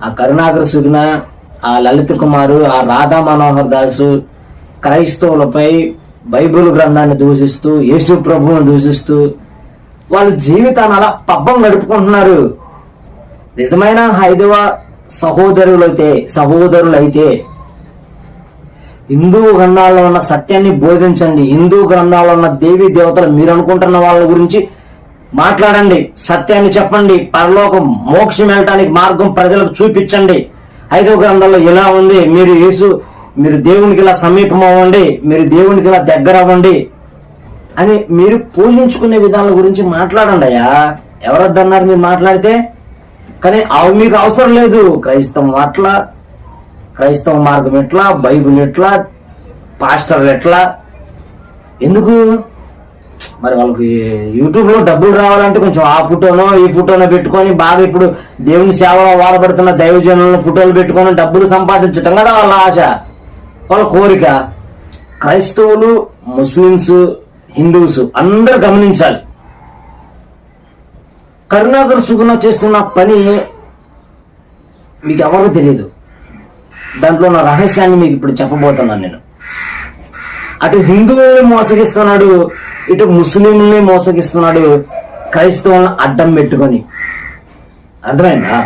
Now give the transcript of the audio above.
ఆ కరుణాకర సుగుణ ఆ లలిత్ కుమారు ఆ రాధా మనోహర్ దాసు క్రైస్తవులపై బైబిల్ గ్రంథాన్ని దూషిస్తూ యేసు ప్రభువును దూషిస్తూ వాళ్ళ జీవితాన్ని అలా పబ్బం గడుపుకుంటున్నారు నిజమైన హైదవ సహోదరులైతే సహోదరులైతే హిందూ గ్రంథాల్లో ఉన్న సత్యాన్ని బోధించండి. హిందూ గ్రంథాల్లో ఉన్న దేవీ దేవతలు మీరు అనుకుంటున్న వాళ్ళ గురించి మాట్లాడండి సత్యాన్ని చెప్పండి పరలోకం మోక్షం వెళ్ళటానికి మార్గం ప్రజలకు చూపించండి. ఐదో గ్రంథంలో ఇలా ఉంది మీరు యేసు మీరు దేవునికి ఇలా సమీపం అవ్వండి మీరు దేవునికి ఇలా దగ్గర అవ్వండి అని మీరు పూజించుకునే విధానాల గురించి మాట్లాడండి అయ్యా. ఎవరొద్దన్నారు మీరు మాట్లాడితే? కానీ అవి మీకు అవసరం లేదు. క్రైస్తవం అట్లా క్రైస్తవ మార్గం ఎట్లా బైబిల్ ఎట్లా పాస్టర్లు ఎట్లా? ఎందుకు? మరి వాళ్ళకి యూట్యూబ్లో డబ్బులు రావాలంటే కొంచెం ఆ ఫోటోనో ఈ ఫోటోనో పెట్టుకొని బాగా ఇప్పుడు దేవుని సేవలో వాడబడుతున్న దైవజనులను ఫోటోలు పెట్టుకొని డబ్బులు సంపాదించటం కదా వాళ్ళ ఆశ వాళ్ళ కోరిక. క్రైస్తవులు ముస్లిమ్స్ హిందూస్ అందరూ గమనించాలి. కరుణాకర్ సుగుణ చేస్తున్న పని మీకు ఎవరికి తెలియదు. దాంట్లో నా రహస్యాన్ని మీకు ఇప్పుడు చెప్పబోతున్నాను నేను. అటు హిందువుల్ని మోసగిస్తున్నాడు ఇటు ముస్లింల్ని మోసగిస్తున్నాడు క్రైస్తవులను అడ్డం పెట్టుకొని. అర్థమైందా?